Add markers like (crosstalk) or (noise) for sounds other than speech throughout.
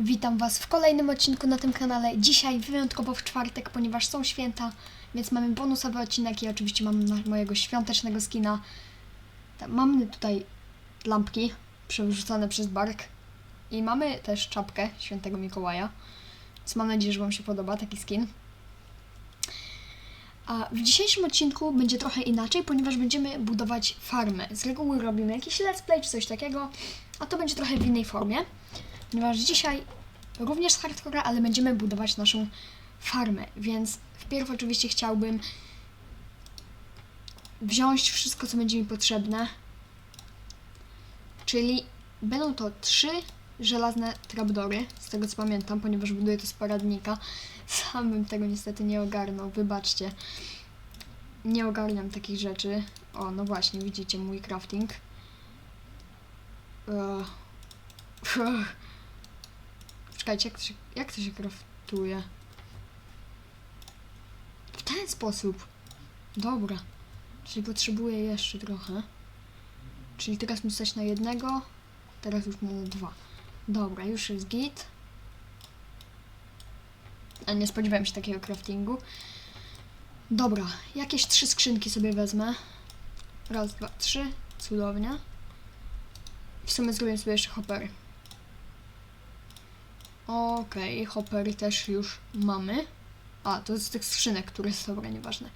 Witam Was w kolejnym odcinku na tym kanale. Dzisiaj wyjątkowo w czwartek, ponieważ są święta, więc mamy bonusowy odcinek i oczywiście mamy na mojego świątecznego skina. Mamy tutaj lampki przerzucane przez bark i mamy też czapkę świętego Mikołaja. Więc mam nadzieję, że Wam się podoba taki skin. A w dzisiejszym odcinku będzie trochę inaczej, ponieważ będziemy budować farmę. Z reguły robimy jakiś let's play czy coś takiego, a to będzie trochę w innej formie ponieważ dzisiaj również z hardcora, ale będziemy budować naszą farmę, więc wpierw oczywiście chciałbym wziąć wszystko, co będzie mi potrzebne, czyli będą to trzy żelazne trapdory, z tego co pamiętam, ponieważ buduję to z poradnika. (laughs) Sam bym tego niestety nie ogarnął, wybaczcie. Nie ogarniam takich rzeczy. O, no właśnie, widzicie mój crafting. Ugh. Czekajcie, jak to się, jak to się kraftuje? W ten sposób. Dobra. Czyli potrzebuję jeszcze trochę. Czyli teraz mi stać na jednego, teraz już na dwa. Dobra, już jest git. A nie spodziewałem się takiego craftingu. Dobra, jakieś trzy skrzynki sobie wezmę. Raz, dwa, trzy. Cudownie. W sumie zrobię sobie jeszcze hoppery. Okej, hoppery też już mamy. A, to z tych skrzynek, które są, dobra, nieważne.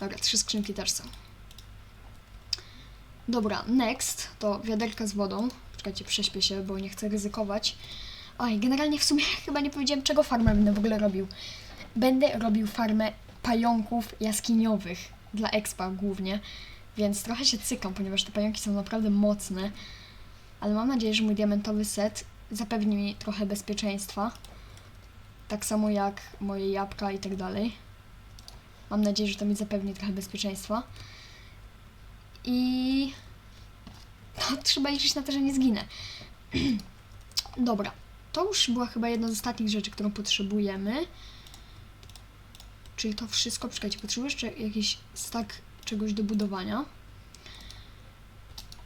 Dobra, trzy skrzynki też są. Dobra, next to wiaderka z wodą. Czekajcie, prześpię się, bo nie chcę ryzykować. I generalnie w sumie (laughs) chyba nie powiedziałem, czego farmę będę w ogóle robił. Będę robił farmę pająków jaskiniowych dla expa głównie, więc trochę się cykam, ponieważ te pająki są naprawdę mocne. Ale mam nadzieję, że mój diamentowy set zapewni mi trochę bezpieczeństwa. Tak samo jak moje jabłka i tak dalej. Mam nadzieję, że to mi zapewni trochę bezpieczeństwa. I no, (laughs) trzeba liczyć na to, że nie zginę. (clears throat) Dobra, to już była chyba jedna z ostatnich rzeczy, którą potrzebujemy. Czyli to wszystko. Czekajcie, potrzebuję jeszcze jakiś stack czegoś do budowania.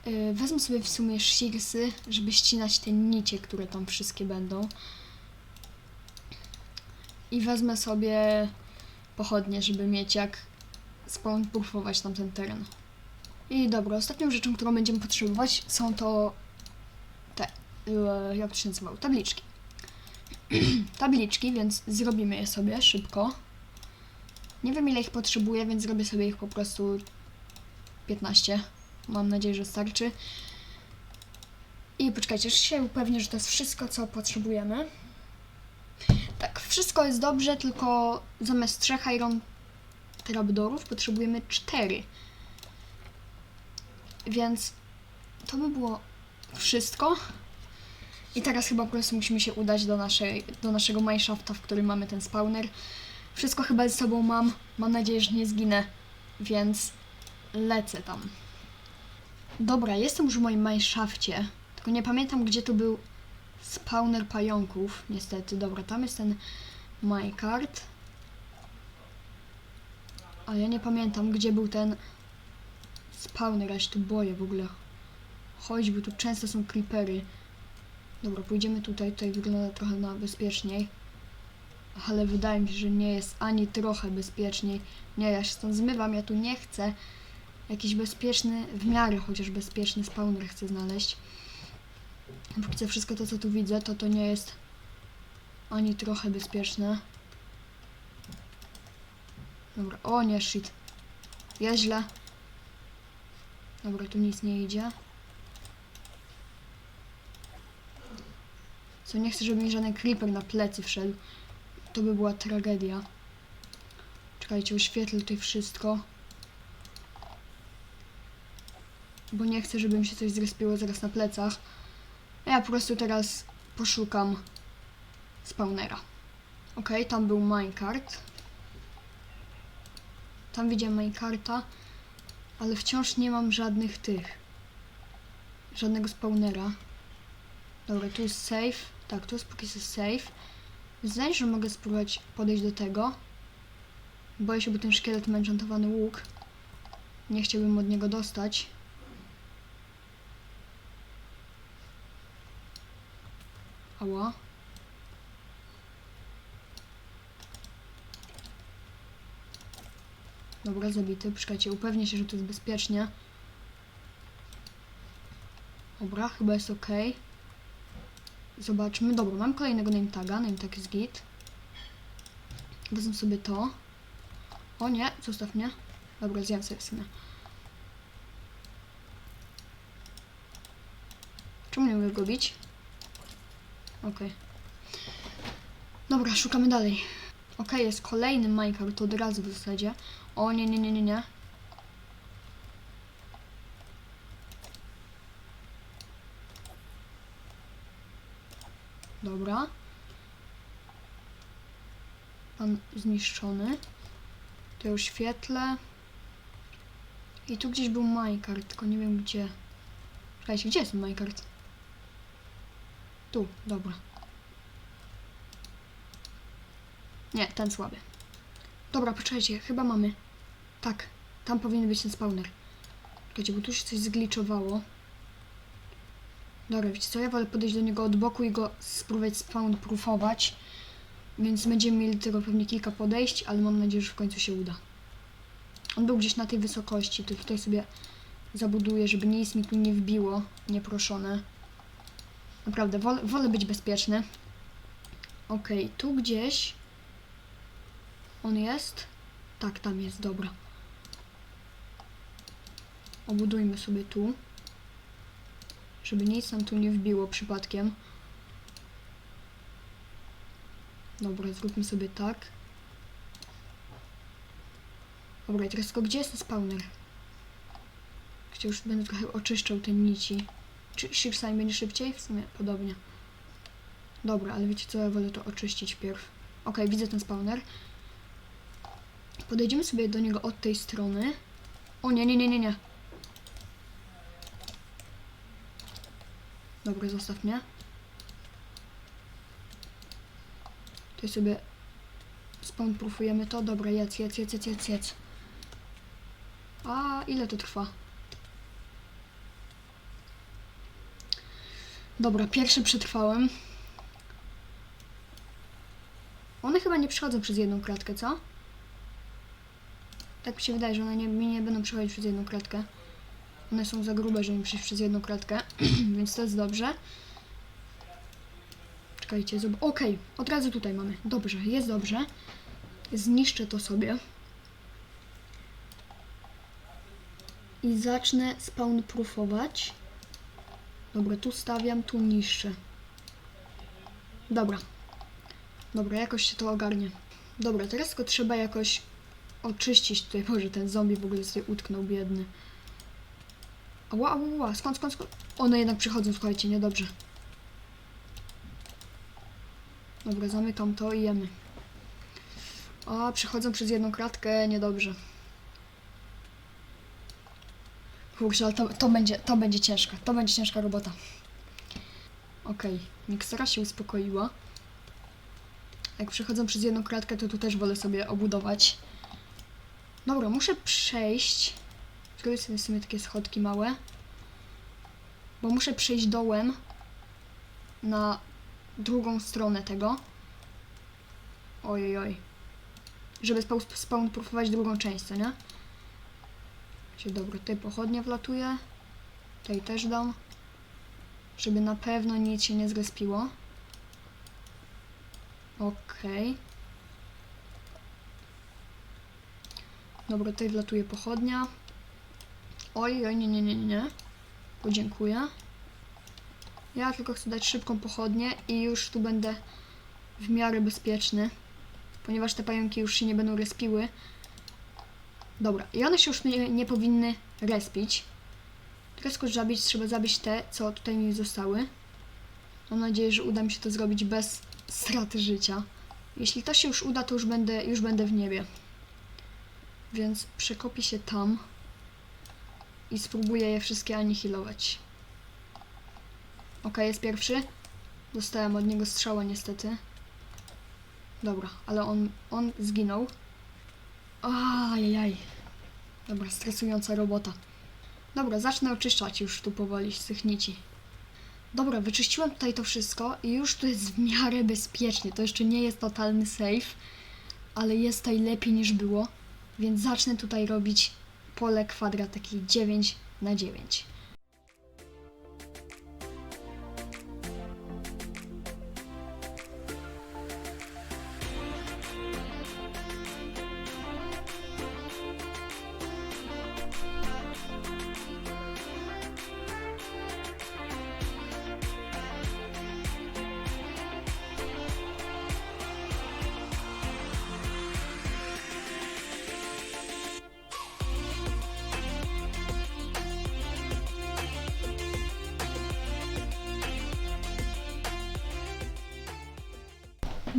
Yy, Wezmę sobie w sumie shirsy, żeby ścinać te nicie, które tam wszystkie będą. I wezmę sobie pochodnie, żeby mieć jak spawnproofować tam ten teren. I dobra, ostatnią rzeczą, którą będziemy potrzebować są to te, yy, jak to się nazywało, tabliczki. (clears throat) tabliczki, więc zrobimy je sobie szybko. Nie wiem ile ich potrzebuję, więc zrobię sobie ich po prostu 15. Mam nadzieję, że starczy. I poczekajcie, się upewnię, że to jest wszystko, co potrzebujemy. Tak, wszystko jest dobrze, tylko zamiast trzech iron trapdorów potrzebujemy cztery. Więc to by było wszystko. I teraz chyba po prostu musimy się udać do, naszej, do naszego mineshafta, w którym mamy ten spawner. Wszystko chyba ze sobą mam. Mam nadzieję, że nie zginę, więc lecę tam. Dobra, jestem już w moim mineshafcie, tylko nie pamiętam, gdzie tu był spawner pająków, niestety. Dobra, tam jest ten minecart. Ale ja nie pamiętam, gdzie był ten spawner, ja się tu boję w ogóle. Chodź, bo tu często są creepery. Dobra, pójdziemy tutaj, tutaj wygląda trochę na bezpieczniej. Ale wydaje mi się, że nie jest ani trochę bezpieczniej. Nie, ja się stąd zmywam, ja tu nie chcę. Jakiś bezpieczny, w miarę chociaż bezpieczny spawner chcę znaleźć. Póki co wszystko to, co tu widzę, to to nie jest ani trochę bezpieczne. Dobra, o nie, shit. Jest źle. Dobra, tu nic nie idzie. Co, nie chcę, żeby mi żaden creeper na plecy wszedł. To by była tragedia. Czekajcie, oświetlę tutaj wszystko. Bo nie chcę, żeby mi się coś zrespiło zaraz na plecach. Ja po prostu teraz poszukam spawnera. Ok, tam był minecart. Tam widziałem minecarta, ale wciąż nie mam żadnych tych. Żadnego spawnera. Dobra, tu jest safe. Tak, tu jest póki co safe. Zdaje się, że mogę spróbować podejść do tego. Boję się, bo ten szkielet ma enchantowany łuk. Nie chciałbym od niego dostać. Ała. Dobra, zabity. Poczekajcie, upewnię się, że to jest bezpiecznie. Dobra, chyba jest ok. Zobaczmy. Dobra, mam kolejnego name taga. Name tag jest git. Wezmę sobie to. O nie, zostaw mnie. Dobra, zjem sobie syna. Czemu nie mogę go bić? Okej. Dobra, szukamy dalej. Okej, jest kolejny minecart od razu w zasadzie. O nie, nie, nie, nie, nie. Dobra. Pan zniszczony. To już świetle. I tu gdzieś był minecart, tylko nie wiem gdzie. Czekajcie, gdzie jest minecart? Tu, dobra. Nie, ten słaby. Dobra, poczekajcie, chyba mamy. Tak, tam powinien być ten spawner. Czekajcie, bo tu się coś zgliczowało. Dobra, wiecie co, ja wolę podejść do niego od boku i go spróbować spawn proofować. Więc będziemy mieli tylko pewnie kilka podejść, ale mam nadzieję, że w końcu się uda. On był gdzieś na tej wysokości, to tutaj sobie zabuduję, żeby nic mi tu nie wbiło, nieproszone. Naprawdę, wolę, wolę być bezpieczny. Okej, tu gdzieś on jest. Tak, tam jest, dobra. Obudujmy sobie tu. Żeby nic nam tu nie wbiło przypadkiem. Dobra, zróbmy sobie tak. Dobra, teraz tylko gdzie jest ten spawner? Gdzie już będę trochę oczyszczał te nici. Czy Shipsime będzie szybciej? W sumie podobnie. Dobra, ale wiecie co, ja wolę to oczyścić pierw. Okej, widzę ten spawner. Podejdziemy sobie do niego od tej strony. O nie, nie, nie, nie, nie. Dobra, zostaw mnie. Tutaj sobie spawn proofujemy to. Dobra, jedz, jedz, jedz, jedz, jedz. A ile to trwa? Dobra, pierwszy przetrwałem. One chyba nie przechodzą przez jedną kratkę, co? Tak mi się wydaje, że one nie, nie będą przechodzić przez jedną kratkę. One są za grube, żeby przejść przez jedną kratkę, (clears throat) więc to jest dobrze. Czekajcie, zob- Okej, od razu tutaj mamy. Dobrze, jest dobrze. Zniszczę to sobie. I zacznę spawn proofować. Dobra, tu stawiam, tu niszczę. Dobra. Dobra, jakoś się to ogarnie. Dobra, teraz tylko trzeba jakoś oczyścić tutaj. (laughs) Boże, ten zombie w ogóle sobie utknął, biedny. Ała, ała, ała, skąd, skąd, skąd? One jednak przychodzą, słuchajcie, niedobrze. Dobra, zamykam to i jemy. A, przychodzą przez jedną kratkę, niedobrze. Kurczę, ale to, to, będzie, to będzie ciężka, to będzie ciężka robota. Okej, miksera się uspokoiła. Jak przechodzą przez jedną kratkę, to tu też wolę sobie obudować. Dobra, muszę przejść. Zrobię sobie w sumie takie schodki małe. Bo muszę przejść dołem na drugą stronę tego. Ojej, oj. Żeby spawn proofować drugą część, co nie? Się dobra, tutaj pochodnia wlatuje. Tutaj też dam. Żeby na pewno nic się nie zrespiło. Okej. Dobra, tutaj wlatuje pochodnia. Oj, oj, nie, nie, nie, nie. Podziękuję. Ja tylko chcę dać szybką pochodnię i już tu będę w miarę bezpieczny. Ponieważ te pająki już się nie będą respiły. Dobra, i one się już nie, nie powinny respić. Teraz zabić, trzeba zabić te, co tutaj mi zostały. Mam nadzieję, że uda mi się to zrobić bez straty życia. Jeśli to się już uda, to już będę, już będę w niebie. Więc przekopię się tam i spróbuję je wszystkie anihilować. Ok, jest pierwszy. Dostałem od niego strzała niestety. Dobra, ale on, on zginął. Ajajaj. Dobra, stresująca robota. Dobra, zacznę oczyszczać już tu powoli z tych nici. Dobra, wyczyściłem tutaj to wszystko i już tu jest w miarę bezpiecznie. To jeszcze nie jest totalny safe, ale jest tutaj lepiej niż było. Więc zacznę tutaj robić pole kwadrat taki 9 na 9.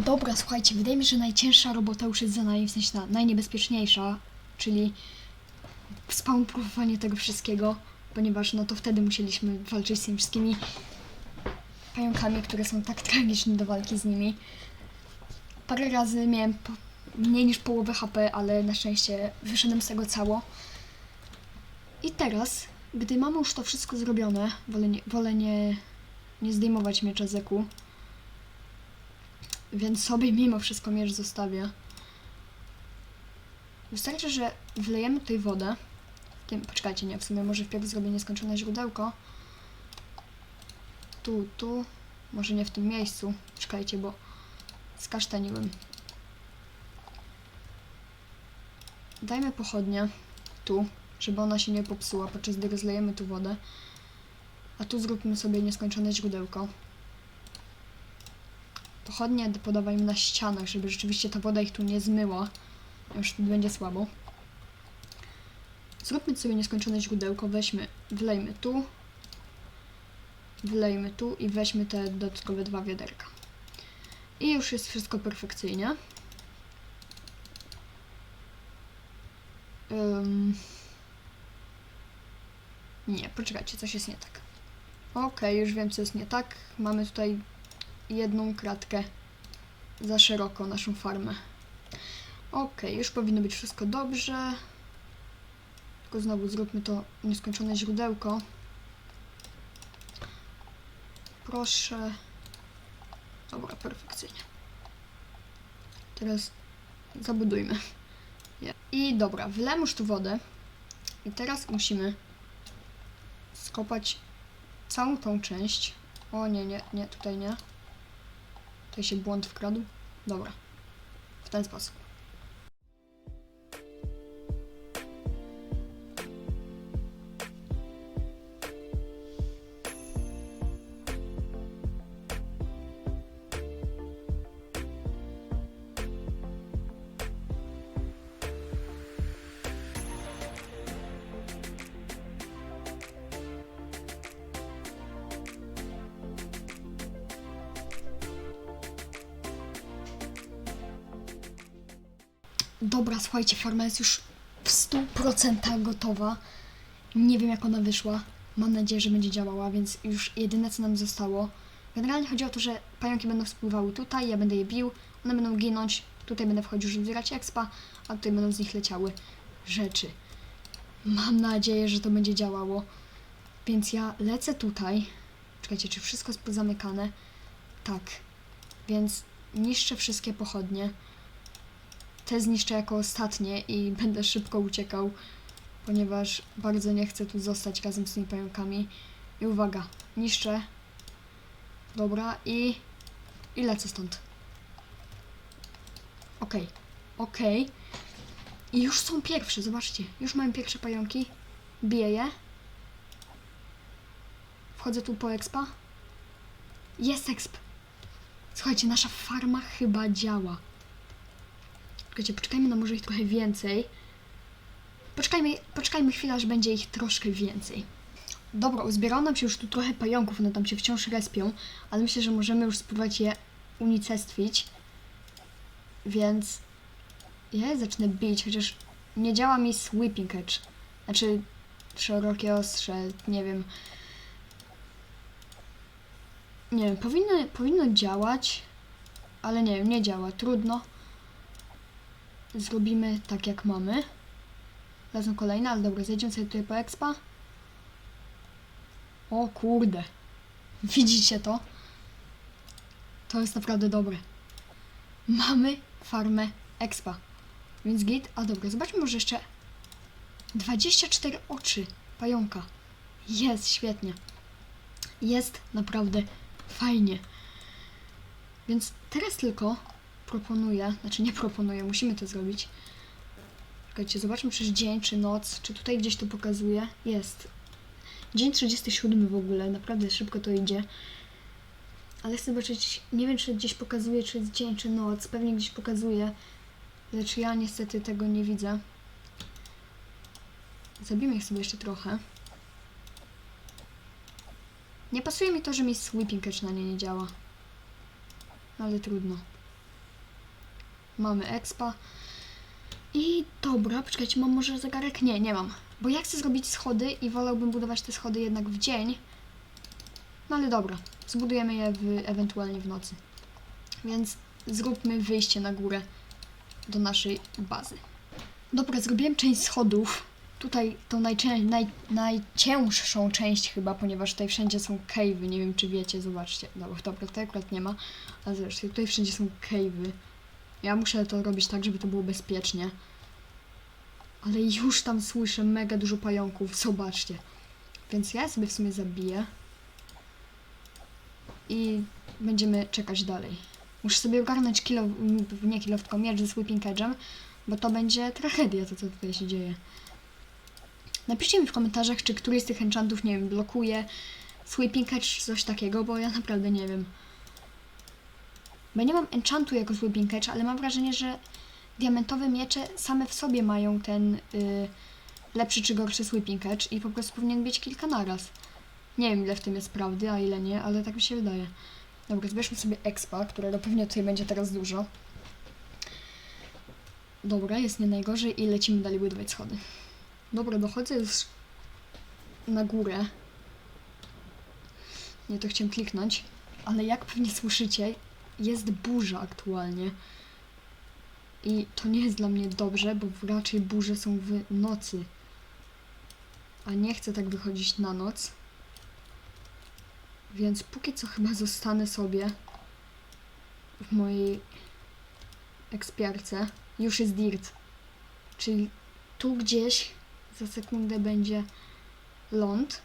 Dobra, słuchajcie, wydaje mi się, że najcięższa robota już jest za nami, w sensie najniebezpieczniejsza, czyli spawnprofowanie tego wszystkiego, ponieważ no to wtedy musieliśmy walczyć z tymi wszystkimi pająkami, które są tak tragiczne do walki z nimi. Parę razy miałem mniej niż połowę HP, ale na szczęście wyszedłem z tego cało. I teraz, gdy mamy już to wszystko zrobione, wolę nie, wolę nie, nie zdejmować miecza zeku, więc sobie mimo wszystko miecz zostawię. Wystarczy, że wlejemy tutaj wodę. Tym, poczekajcie, nie, w sumie może wpierw zrobię nieskończone źródełko. Tu, tu. Może nie w tym miejscu. Czekajcie, bo skasztaniłem. Dajmy pochodnie tu, żeby ona się nie popsuła, podczas gdy rozlejemy tu wodę. A tu zróbmy sobie nieskończone źródełko. Pochodnie podawajmy na ścianach, żeby rzeczywiście ta woda ich tu nie zmyła. Już tu będzie słabo. Zróbmy sobie nieskończone źródełko, weźmy, wlejmy tu, wlejmy tu i weźmy te dodatkowe dwa wiaderka. I już jest wszystko perfekcyjnie. Ym... Nie, poczekajcie, coś jest nie tak. Okej, już wiem, co jest nie tak. Mamy tutaj jedną kratkę za szeroko naszą farmę. Ok, już powinno być wszystko dobrze. Tylko znowu zróbmy to nieskończone źródełko. Proszę. Dobra, perfekcyjnie. Teraz zabudujmy. I dobra, wlemy już tu wodę. I teraz musimy skopać całą tą część. O nie, nie, nie, tutaj nie. Tutaj się błąd wkradł. Dobra. W ten sposób. Dobra, słuchajcie, farma jest już w 100% gotowa. Nie wiem, jak ona wyszła. Mam nadzieję, że będzie działała, więc już jedyne, co nam zostało. Generalnie chodzi o to, że pająki będą spływały tutaj, ja będę je bił, one będą ginąć, tutaj będę wchodził, żeby zbierać expa, a tutaj będą z nich leciały rzeczy. Mam nadzieję, że to będzie działało. Więc ja lecę tutaj. Czekajcie, czy wszystko jest pozamykane? Tak. Więc niszczę wszystkie pochodnie te zniszczę jako ostatnie i będę szybko uciekał, ponieważ bardzo nie chcę tu zostać razem z tymi pająkami. I uwaga, niszczę. Dobra, i, i lecę stąd. Okej, okej. I już są pierwsze, zobaczcie. Już mamy pierwsze pająki. Biję je. Wchodzę tu po expa. Jest exp. Słuchajcie, nasza farma chyba działa. Czekajcie, poczekajmy na może ich trochę więcej. Poczekajmy, poczekajmy chwilę, aż będzie ich troszkę więcej. Dobra, uzbierało nam się już tu trochę pająków, one tam się wciąż respią, ale myślę, że możemy już spróbować je unicestwić. Więc ja je zacznę bić, chociaż nie działa mi sweeping edge. Znaczy szerokie ostrze, nie wiem. Nie wiem, powinno, powinno działać, ale nie wiem, nie działa, trudno zrobimy tak jak mamy. Lecą kolejne, ale dobra, zejdziemy sobie tutaj po expa. O kurde. (laughs) Widzicie to? To jest naprawdę dobre. Mamy farmę expa. Więc git. A dobra, zobaczmy może jeszcze 24 oczy pająka. Jest, świetnie. Jest naprawdę fajnie. Więc teraz tylko proponuję, znaczy nie proponuję, musimy to zrobić. Czekajcie, zobaczmy przez dzień czy noc, czy tutaj gdzieś to pokazuje. Jest. Dzień 37 w ogóle, naprawdę szybko to idzie. Ale chcę zobaczyć, nie wiem czy gdzieś pokazuje, czy jest dzień czy noc, pewnie gdzieś pokazuje. Lecz ja niestety tego nie widzę. Zabijmy ich sobie jeszcze trochę. Nie pasuje mi to, że mi Sweeping Catch na nie nie działa. No ale trudno. Mamy expa. I dobra, poczekajcie, mam może zegarek? Nie, nie mam. Bo ja chcę zrobić schody i wolałbym budować te schody jednak w dzień. No ale dobra, zbudujemy je w, ewentualnie w nocy. Więc zróbmy wyjście na górę do naszej bazy. Dobra, zrobiłem część schodów. Tutaj tą naj, najcięższą część chyba, ponieważ tutaj wszędzie są cave'y, nie wiem czy wiecie, zobaczcie. Dobra, dobra, tutaj akurat nie ma, ale zobaczcie, tutaj wszędzie są cave'y. Ja muszę to robić tak, żeby to było bezpiecznie. Ale już tam słyszę mega dużo pająków, zobaczcie. Więc ja sobie w sumie zabiję. I będziemy czekać dalej. Muszę sobie ogarnąć kilo, nie kilo, tylko miecz ze Sweeping Edge'em, bo to będzie tragedia, to co tutaj się dzieje. Napiszcie mi w komentarzach, czy któryś z tych enchantów, nie wiem, blokuje Sweeping Edge coś takiego, bo ja naprawdę nie wiem. Bo ja nie mam enchantu jako Sweeping Edge, ale mam wrażenie, że diamentowe miecze same w sobie mają ten y, lepszy czy gorszy Sweeping Edge i po prostu powinien być kilka naraz. Nie wiem ile w tym jest prawdy, a ile nie, ale tak mi się wydaje. Dobra, zbierzmy sobie expa, którego pewnie tutaj będzie teraz dużo. Dobra, jest nie najgorzej i lecimy dalej budować schody. Dobra, dochodzę już na górę. Nie, to chciałem kliknąć, ale jak pewnie słyszycie, jest burza aktualnie. I to nie jest dla mnie dobrze, bo raczej burze są w nocy. A nie chcę tak wychodzić na noc. Więc póki co chyba zostanę sobie w mojej ekspiarce. Już jest dirt. Czyli tu gdzieś za sekundę będzie ląd.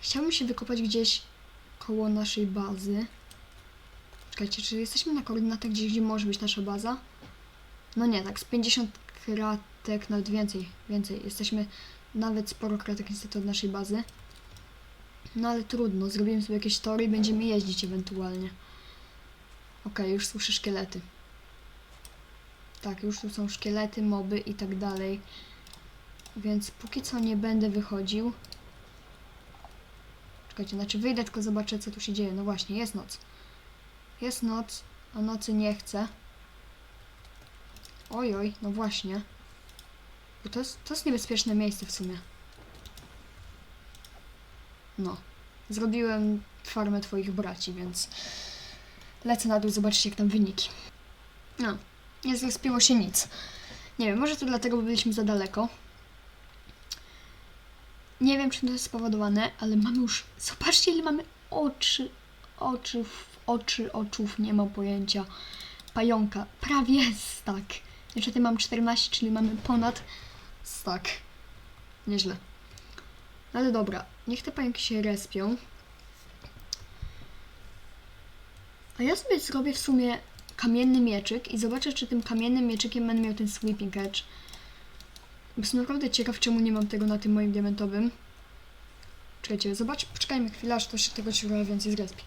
Chciałbym się wykopać gdzieś koło naszej bazy. Czekajcie, czy jesteśmy na koordynatach gdzieś, gdzie może być nasza baza? No nie, tak z 50 kratek, nawet więcej, więcej. Jesteśmy nawet sporo kratek niestety od naszej bazy. No ale trudno, zrobimy sobie jakieś tory i będziemy jeździć ewentualnie. Okej, już słyszę szkielety. Tak, już tu są szkielety, moby i tak dalej. Więc póki co nie będę wychodził. Czekajcie, znaczy wyjdę, tylko zobaczę, co tu się dzieje. No właśnie, jest noc. Jest noc, a nocy nie chcę. Oj, oj, no właśnie. Bo to jest, to jest niebezpieczne miejsce w sumie. No. Zrobiłem farmę twoich braci, więc lecę na dół zobaczyć jak tam wyniki. No, nie zrespiło się nic. Nie wiem, może to dlatego, bo byliśmy za daleko. Nie wiem, czym to jest spowodowane, ale mamy już... Zobaczcie, ile mamy oczy, oczy, oczy, oczów, nie mam pojęcia. Pająka, prawie tak. Jeszcze tutaj mam 14, czyli mamy ponad stak. Nieźle. No ale dobra, niech te pająki się respią. A ja sobie zrobię w sumie kamienny mieczyk i zobaczę, czy tym kamiennym mieczykiem będę miał ten sweeping edge. Bo Jestem naprawdę ciekaw, czemu nie mam tego na tym moim diamentowym. Czekajcie, zobacz, poczekajmy chwilę, aż to się tego trochę więcej zrespi.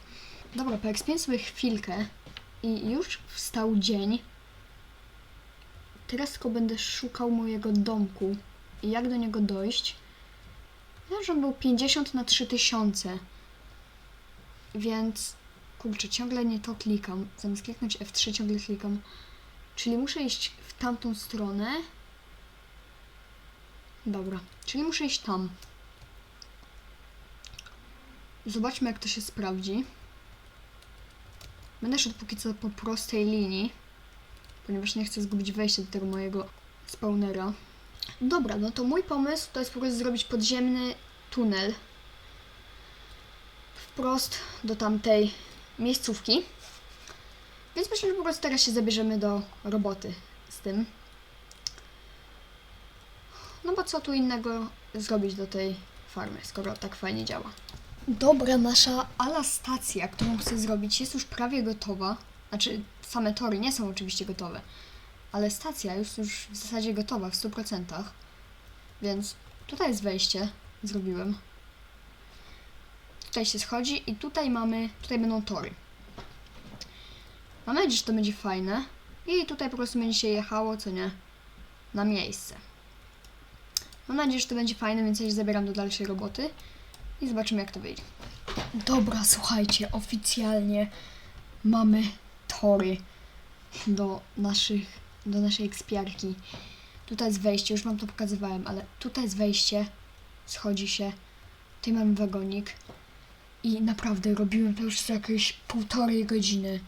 Dobra, poekspię sobie chwilkę i już wstał dzień. Teraz tylko będę szukał mojego domku i jak do niego dojść. Ja, że on był 50 na 3000. Więc kurczę, ciągle nie to klikam. Zamiast kliknąć F3 ciągle klikam. Czyli muszę iść w tamtą stronę. Dobra, czyli muszę iść tam. Zobaczmy, jak to się sprawdzi. Będę szedł póki co po prostej linii, ponieważ nie chcę zgubić wejścia do tego mojego spawnera. Dobra, no to mój pomysł to jest po prostu zrobić podziemny tunel wprost do tamtej miejscówki. Więc myślę, że po prostu teraz się zabierzemy do roboty z tym. No bo co tu innego zrobić do tej farmy, skoro tak fajnie działa. Dobra, nasza ala stacja, którą chcę zrobić, jest już prawie gotowa. Znaczy, same tory nie są oczywiście gotowe, ale stacja jest już w zasadzie gotowa w 100%. Więc tutaj jest wejście, zrobiłem. Tutaj się schodzi i tutaj mamy, tutaj będą tory. Mam nadzieję, że to będzie fajne. I tutaj po prostu będzie się jechało, co nie, na miejsce. Mam nadzieję, że to będzie fajne, więc ja się zabieram do dalszej roboty i zobaczymy, jak to wyjdzie. Dobra, słuchajcie, oficjalnie mamy tory do naszych, do naszej ekspiarki. Tutaj jest wejście, już wam to pokazywałem, ale tutaj jest wejście, schodzi się, tutaj mamy wagonik i naprawdę robiłem to już za jakieś półtorej godziny.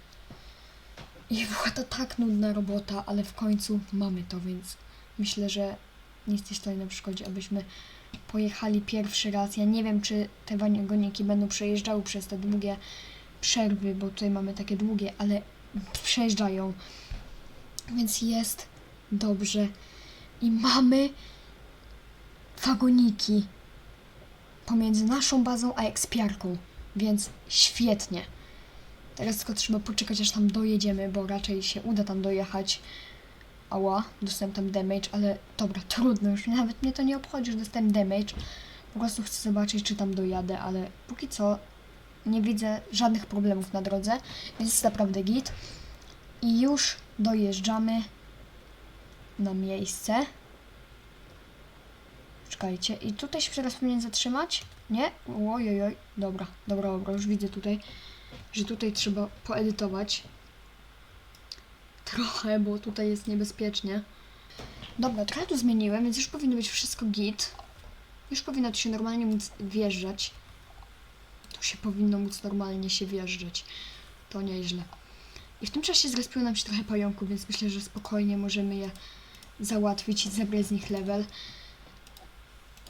I była to tak nudna robota, ale w końcu mamy to, więc myślę, że nie stoi na przeszkodzie, abyśmy pojechali pierwszy raz. Ja nie wiem, czy te wagoniki będą przejeżdżały przez te długie przerwy, bo tutaj mamy takie długie, ale przejeżdżają. Więc jest dobrze. I mamy wagoniki pomiędzy naszą bazą a ekspiarką, więc świetnie. Teraz tylko trzeba poczekać, aż tam dojedziemy, bo raczej się uda tam dojechać. Ała, dostałem tam damage, ale dobra, (laughs) trudno, już nawet mnie to nie obchodzi, że dostałem damage. Po prostu chcę zobaczyć, czy tam dojadę, ale póki co nie widzę żadnych problemów na drodze, więc jest naprawdę git. I już dojeżdżamy na miejsce. Czekajcie, i tutaj się teraz powinien zatrzymać? Nie? Ojojoj, dobra, dobra, dobra, już widzę tutaj, że tutaj trzeba poedytować trochę, bo tutaj jest niebezpiecznie. Dobra, trochę tu zmieniłem, więc już powinno być wszystko git. Już powinno tu się normalnie móc wjeżdżać. Tu się powinno móc normalnie się wjeżdżać. To nieźle. I w tym czasie zrespiło nam się trochę pająków, więc myślę, że spokojnie możemy je załatwić i zebrać z nich level.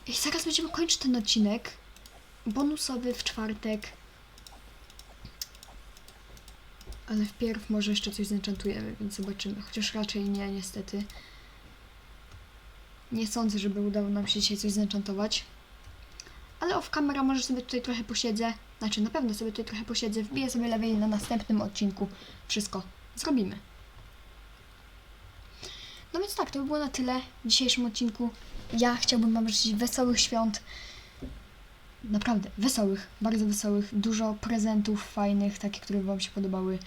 I zaraz będziemy kończyć ten odcinek. Bonusowy w czwartek. Ale wpierw może jeszcze coś zenchantujemy, więc zobaczymy. Chociaż raczej nie, niestety. Nie sądzę, żeby udało nam się dzisiaj coś zenchantować. Ale off camera może sobie tutaj trochę posiedzę. Znaczy, na pewno sobie tutaj trochę posiedzę. Wbiję sobie level na następnym odcinku. Wszystko zrobimy. No więc tak, to by było na tyle w dzisiejszym odcinku. Ja chciałbym Wam życzyć wesołych świąt. Naprawdę, wesołych, bardzo wesołych. Dużo prezentów fajnych, takich, które Wam się podobały.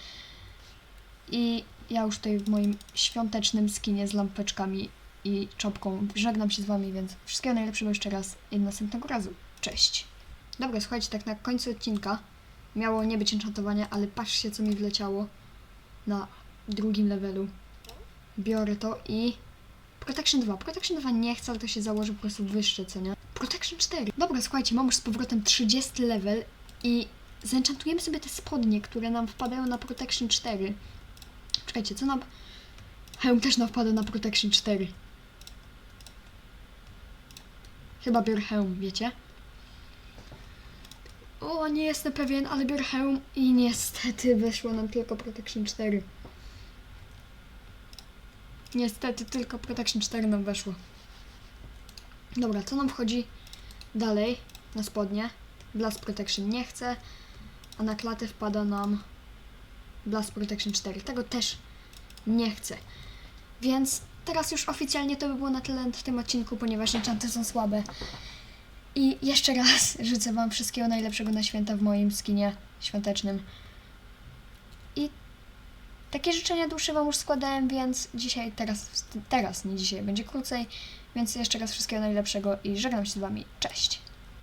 I ja już tutaj w moim świątecznym skinie z lampeczkami i czopką żegnam się z Wami, więc wszystkiego najlepszego jeszcze raz i następnego razu. Cześć! Dobra, słuchajcie, tak na końcu odcinka miało nie być enchantowania, ale patrzcie, co mi wleciało na drugim levelu. Biorę to i... Protection 2. Protection 2 nie chcę, ale to się założy po prostu wyższe, nie? Protection 4. Dobra, słuchajcie, mam już z powrotem 30 level i zenchantujemy sobie te spodnie, które nam wpadają na Protection 4. Czekajcie, co nam... Hełm też nam wpada na Protection 4. Chyba biorę hełm, wiecie? O, nie jestem pewien, ale biorę hełm i niestety weszło nam tylko Protection 4. Niestety tylko Protection 4 nam weszło. Dobra, co nam wchodzi dalej na spodnie? Blast Protection nie chcę, a na klatę wpada nam Blast Protection 4. Tego też nie chcę. Więc teraz już oficjalnie to by było na tyle w tym odcinku, ponieważ enchanty są słabe. I jeszcze raz (laughs) życzę Wam wszystkiego najlepszego na święta w moim skinie świątecznym. Takie życzenia dłuższe Wam już składałem, więc dzisiaj, teraz, teraz, nie dzisiaj, będzie krócej. Więc jeszcze raz wszystkiego najlepszego i żegnam się z Wami. Cześć!